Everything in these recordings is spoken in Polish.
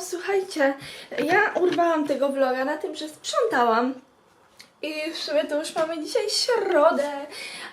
słuchajcie, ja urwałam tego vloga na tym, że sprzątałam. I w sumie to już mamy dzisiaj środę,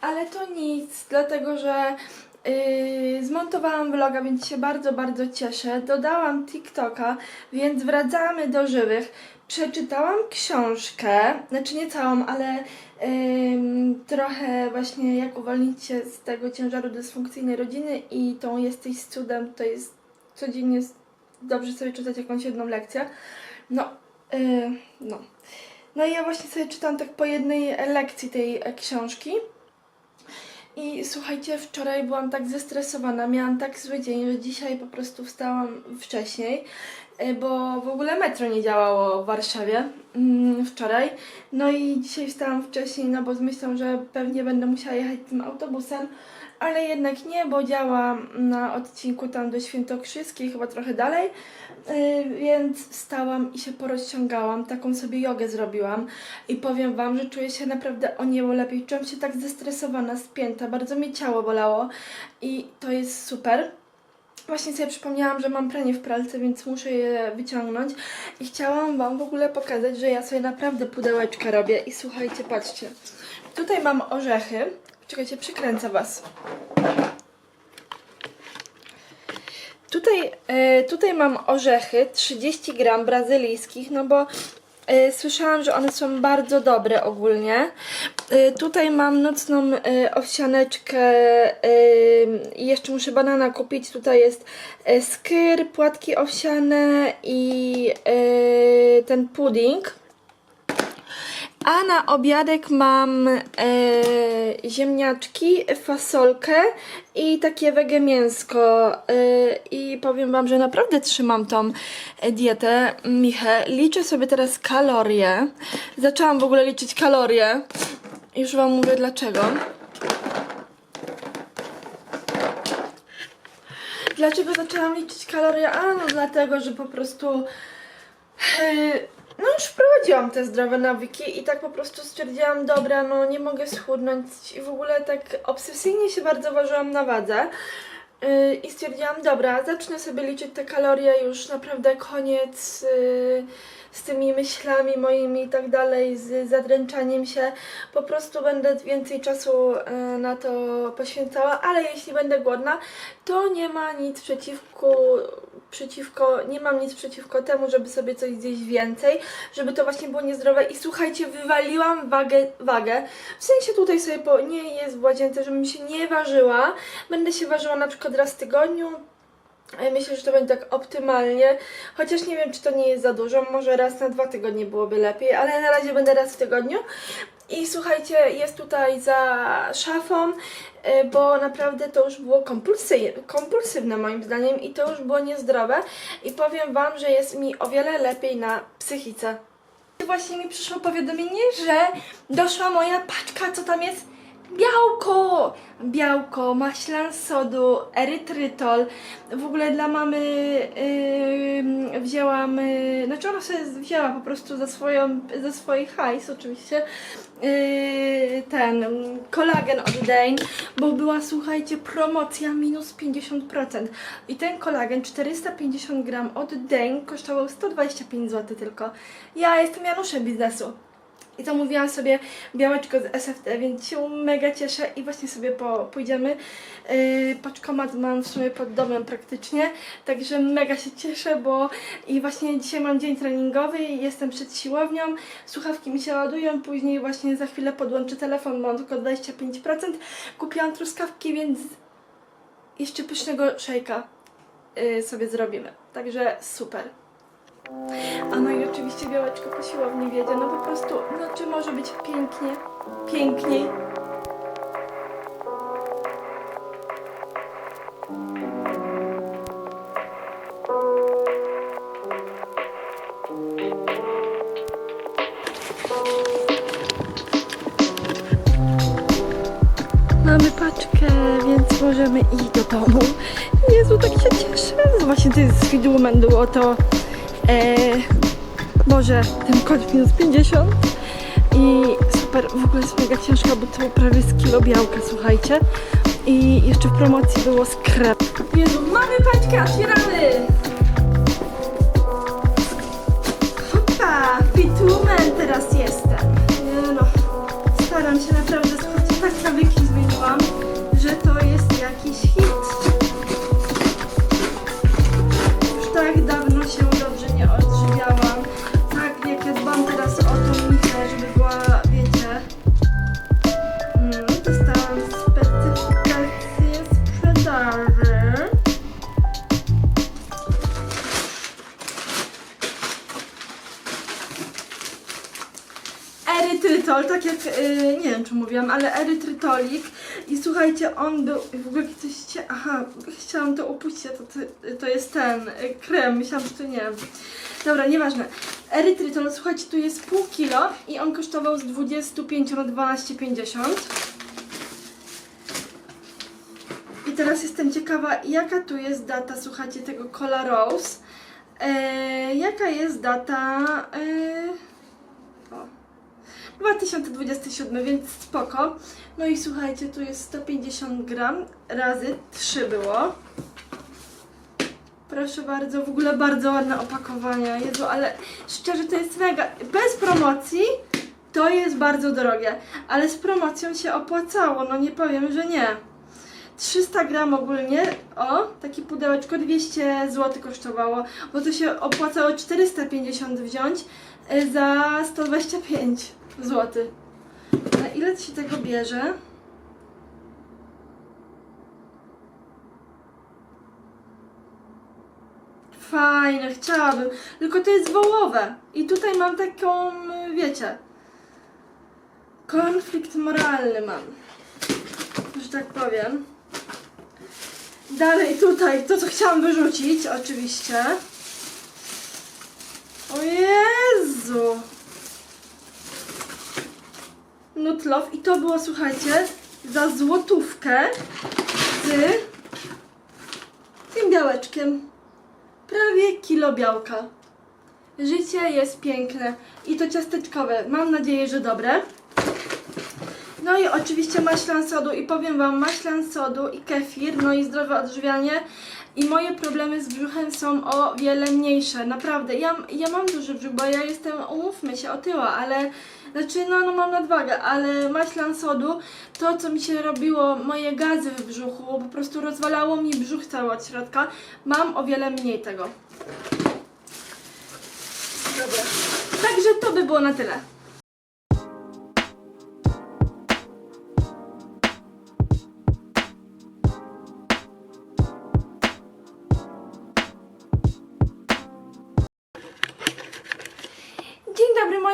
ale to nic, dlatego że yy, zmontowałam vloga, więc się bardzo, bardzo cieszę. Dodałam TikToka, więc wracamy do żywych. Przeczytałam książkę, znaczy nie całą, ale ym, trochę właśnie jak uwolnić się z tego ciężaru dysfunkcyjnej rodziny i tą jesteś cudem, to jest codziennie dobrze sobie czytać jakąś jedną lekcję. No, yy, no. No i ja właśnie sobie czytam tak po jednej lekcji tej e, książki. I słuchajcie, wczoraj byłam tak zestresowana, miałam tak zły dzień, że dzisiaj po prostu wstałam wcześniej, e, bo w ogóle metro nie działało w Warszawie mm, wczoraj. No i dzisiaj wstałam wcześniej, no bo z myślą, że pewnie będę musiała jechać tym autobusem, ale jednak nie, bo działa na odcinku tam do Świętokrzyskiej, chyba trochę dalej. Yy, więc wstałam i się porozciągałam, taką sobie jogę zrobiłam i powiem Wam, że czuję się naprawdę o niebo lepiej. Czułam się tak zestresowana, spięta, bardzo mnie ciało bolało i to jest super. Właśnie sobie przypomniałam, że mam pranie w pralce, więc muszę je wyciągnąć i chciałam Wam w ogóle pokazać, że ja sobie naprawdę pudełeczka robię i słuchajcie, patrzcie. Tutaj mam orzechy. Czekajcie, przykręcę Was. Tutaj, e, tutaj mam orzechy, 30 gram brazylijskich, no bo e, słyszałam, że one są bardzo dobre ogólnie. E, tutaj mam nocną owsianeczkę i jeszcze muszę banana kupić. Tutaj jest skyr, płatki owsiane i ten pudding. A na obiadek mam e, ziemniaczki, fasolkę i takie wege mięsko. E, I powiem Wam, że naprawdę trzymam tą e, dietę. Michę, liczę sobie teraz kalorie. Zaczęłam w ogóle liczyć kalorie. Już Wam mówię dlaczego. Dlaczego zaczęłam liczyć kalorie? A no dlatego, że po prostu Yy, No już wprowadziłam te zdrowe nawyki i tak po prostu stwierdziłam, dobra, no nie mogę schudnąć i w ogóle tak obsesyjnie się bardzo ważyłam na wadze. Yy, I stwierdziłam, dobra, zacznę sobie liczyć te kalorie, już naprawdę koniec yy, z tymi myślami moimi i tak dalej, z zadręczaniem się. Po prostu będę więcej czasu yy, na to poświęcała, ale jeśli będę głodna, to nie ma nic przeciwko, przeciwko, nie mam nic przeciwko temu, żeby sobie coś zjeść więcej, żeby to właśnie było niezdrowe. I słuchajcie, wywaliłam wagę, wagę. W sensie tutaj sobie, po, nie jest w łazience, żebym się nie ważyła. Będę się ważyła na przykład raz w tygodniu. E, Myślę, że to będzie tak optymalnie, chociaż nie wiem, czy to nie jest za dużo, może raz na dwa tygodnie byłoby lepiej, ale na razie będę raz w tygodniu. I słuchajcie, jest tutaj za szafą, e, bo naprawdę to już było kompulsy, kompulsywne moim zdaniem i to już było niezdrowe. I powiem Wam, że jest mi o wiele lepiej na psychice. Właśnie mi przyszło powiadomienie, że doszła moja paczka, co tam jest? Białko! Białko, maślan sodu, erytrytol. W ogóle dla mamy yy, wzięłam, yy, znaczy ona sobie wzięła po prostu za, swoją, za swój hajs oczywiście yy, ten kolagen od Dane, bo była słuchajcie promocja minus 50% i ten kolagen 450 gram od Dane kosztował 125 zł tylko. Ja jestem Januszem biznesu. I to mówiłam sobie białeczko z SFT, więc się mega cieszę i właśnie sobie po, pójdziemy. Yy, paczkomat mam w sumie pod domem praktycznie, także mega się cieszę, bo i właśnie dzisiaj mam dzień treningowy, jestem przed siłownią, słuchawki mi się ładują, później właśnie za chwilę podłączę telefon, mam tylko 25%. Kupiłam truskawki, więc jeszcze pysznego szejka yy, sobie zrobimy, także super. A no i oczywiście białeczko po siłowni wiedzie, no po prostu, no czy może być pięknie, piękniej? Mamy paczkę, więc możemy iść do domu. Jezu, tak się cieszę. Właśnie to jest Feedwoman było to E, Boże, ten koń minus 50 i super, w ogóle jest mega ciężka, bo to prawie z kilo białka, słuchajcie. I jeszcze w promocji było skrep. Jezu, mamy paćka, otwieramy! Hopa, fitumen teraz jestem. Nie no, staram się naprawdę, słuchajcie, tak nawyki zmieniłam. Erytrytol, tak jak, y, nie wiem czy mówiłam, ale erytrytolik i słuchajcie, on był, w ogóle coś, cie- aha, chciałam to upuścić, a to, to, jest ten y, krem, myślałam, że to nie. Dobra, nieważne. Erytrytol, słuchajcie, tu jest pół kilo i on kosztował z 25 na 12,50. I teraz jestem ciekawa, jaka tu jest data, słuchajcie, tego Cola Rose. E, jaka jest data... E, o, 2027, więc spoko. No i słuchajcie, tu jest 150 gram, razy 3 było. Proszę bardzo, w ogóle bardzo ładne opakowania. Jezu, ale szczerze to jest mega. Bez promocji to jest bardzo drogie, ale z promocją się opłacało, no nie powiem, że nie. 300 gram ogólnie, o, takie pudełeczko 200 zł kosztowało, bo to się opłacało 450 wziąć y, za 125 zł. Na ile się tego bierze? Fajne, chciałabym. Tylko to jest wołowe. I tutaj mam taką, wiecie, konflikt moralny mam, że tak powiem. Dalej tutaj to, co chciałam wyrzucić, oczywiście. O Jezu! Nutlow i to było, słuchajcie, za złotówkę z tym białeczkiem. Prawie kilo białka. Życie jest piękne i to ciasteczkowe. Mam nadzieję, że dobre. No i oczywiście maślan sodu i powiem Wam, maślan sodu i kefir, no i zdrowe odżywianie i moje problemy z brzuchem są o wiele mniejsze, naprawdę. Ja, ja mam duży brzuch, bo ja jestem, umówmy się, otyła, ale znaczy no, no mam nadwagę, ale maślan sodu, to co mi się robiło, moje gazy w brzuchu, po prostu rozwalało mi brzuch cały od środka, mam o wiele mniej tego. Dobra. Także to by było na tyle.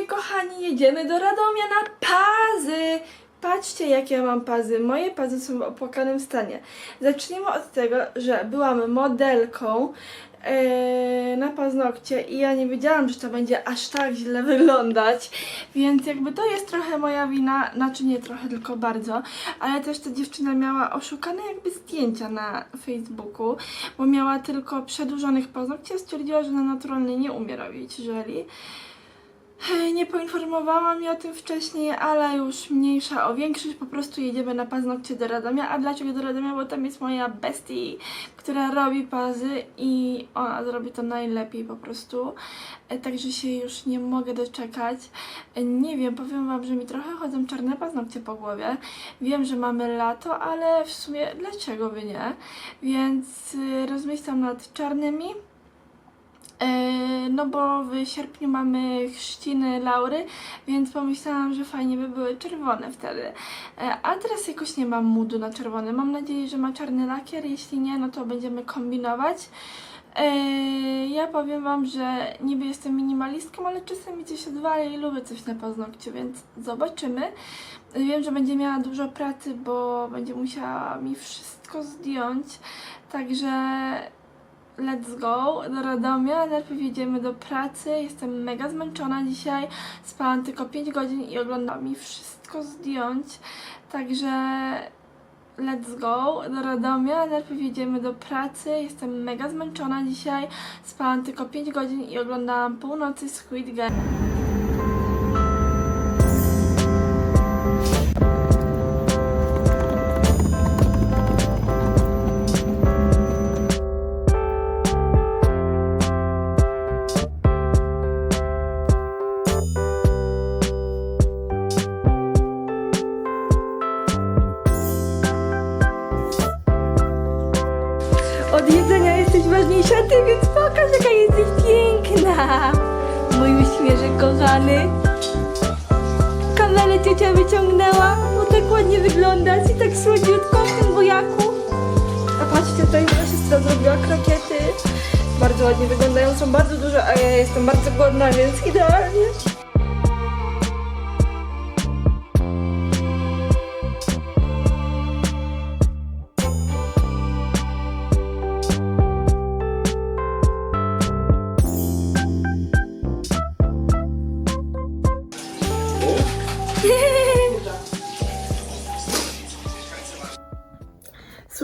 Moi kochani, jedziemy do Radomia na pazy. Patrzcie jakie ja mam pazy. Moje pazy są w opłakanym stanie. Zacznijmy od tego, że byłam modelką yy, na paznokcie i ja nie wiedziałam, że to będzie aż tak źle wyglądać, więc jakby to jest trochę moja wina, znaczy nie trochę, tylko bardzo, ale też ta dziewczyna miała oszukane jakby zdjęcia na Facebooku, bo miała tylko przedłużonych paznokci, a stwierdziła, że na naturalnie nie umie robić żeli. Nie poinformowała mnie o tym wcześniej, ale już mniejsza o większość. Po prostu jedziemy na paznokcie do Radomia. A dlaczego do Radomia? Bo tam jest moja bestie, która robi pazy i ona zrobi to najlepiej po prostu. E, Także się już nie mogę doczekać. E, Nie wiem, powiem Wam, że mi trochę chodzą czarne paznokcie po głowie. Wiem, że mamy lato, ale w sumie dlaczego by nie? Więc y, rozmyślam nad czarnymi. E, No bo w sierpniu mamy chrzciny Laury, więc pomyślałam, że fajnie by były czerwone wtedy. E, A teraz jakoś nie mam moodu na czerwony. Mam nadzieję, że ma czarny lakier. Jeśli nie, no to będziemy kombinować. E, Ja powiem Wam, że niby jestem minimalistką, ale czasami coś odwalę i lubię coś na paznokciu, więc zobaczymy. Wiem, że będzie miała dużo pracy, bo będzie musiała mi wszystko zdjąć, także let's go do Radomia. Najpierw jedziemy do pracy. Jestem mega zmęczona dzisiaj. Spałam tylko 5 godzin i oglądałam mi wszystko zdjąć. Także let's go do Radomia. Najpierw jedziemy do pracy. Jestem mega zmęczona dzisiaj. Spałam tylko 5 godzin i oglądałam północy Squid Game. Więc pokaż jaka jesteś piękna. Mój uśmieszek kochany. Kamerę ciocia wyciągnęła, bo tak ładnie wyglądasz i tak słodziutko w tym wojaku. A patrzcie, tutaj moja siostra zrobiła krokiety. Bardzo ładnie wyglądają, są bardzo duże, a ja jestem bardzo głodna, więc idealnie.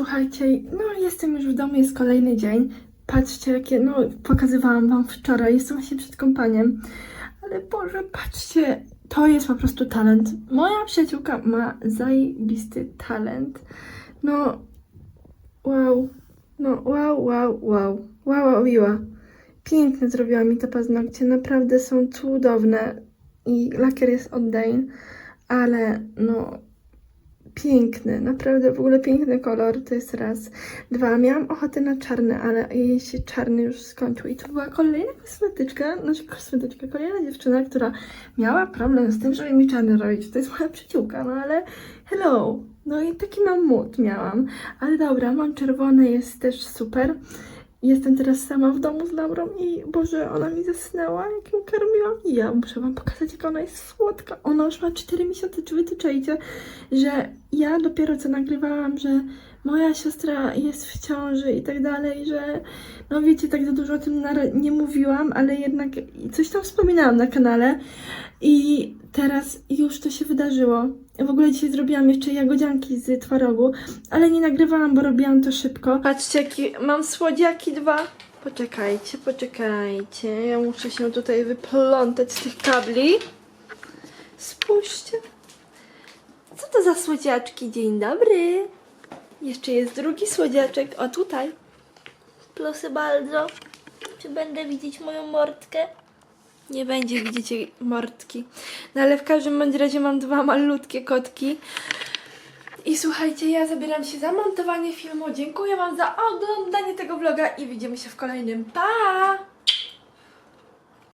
Słuchajcie, no jestem już w domu, jest kolejny dzień. Patrzcie, jakie, no pokazywałam wam wczoraj, jestem właśnie przed kąpaniem. Ale Boże, patrzcie, to jest po prostu talent. Moja przyjaciółka ma zajebisty talent. No, wow, no wow, wow, wow, wow, wow. Pięknie zrobiła mi te paznokcie, naprawdę są cudowne i lakier jest od Dane, ale no piękny, naprawdę w ogóle piękny kolor, to jest raz. Dwa, miałam ochotę na czarny, ale jej się czarny już skończył i to była kolejna kosmetyczka, znaczy kosmetyczka, kolejna dziewczyna, która miała problem z tym, żeby mi czarny robić, to jest moja przyjaciółka, no ale hello, no i taki mam mód miałam, ale dobra, mam czerwone, jest też super. Jestem teraz sama w domu z Laurą i Boże, ona mi zasnęła, jak ją. I ja muszę wam pokazać, jak ona jest słodka. Ona już ma 4 miesiące, czy wy to czajcie, że ja dopiero co nagrywałam, że moja siostra jest w ciąży i tak dalej, że no wiecie, tak za dużo o tym nie mówiłam, ale jednak coś tam wspominałam na kanale i teraz już to się wydarzyło. W ogóle dzisiaj zrobiłam jeszcze jagodzianki z twarogu, ale nie nagrywałam, bo robiłam to szybko. Patrzcie, jaki mam słodziaki dwa. Poczekajcie, poczekajcie. Ja muszę się tutaj wyplątać z tych kabli. Spójrzcie. Co to za słodziaczki? Dzień dobry. Jeszcze jest drugi słodziaczek. O, tutaj. Proszę bardzo. Czy będę widzieć moją mordkę? Nie będzie widzieć jej mordki. No ale w każdym bądź razie mam dwa malutkie kotki. I słuchajcie, ja zabieram się za montowanie filmu. Dziękuję Wam za oglądanie tego vloga i widzimy się w kolejnym. Pa!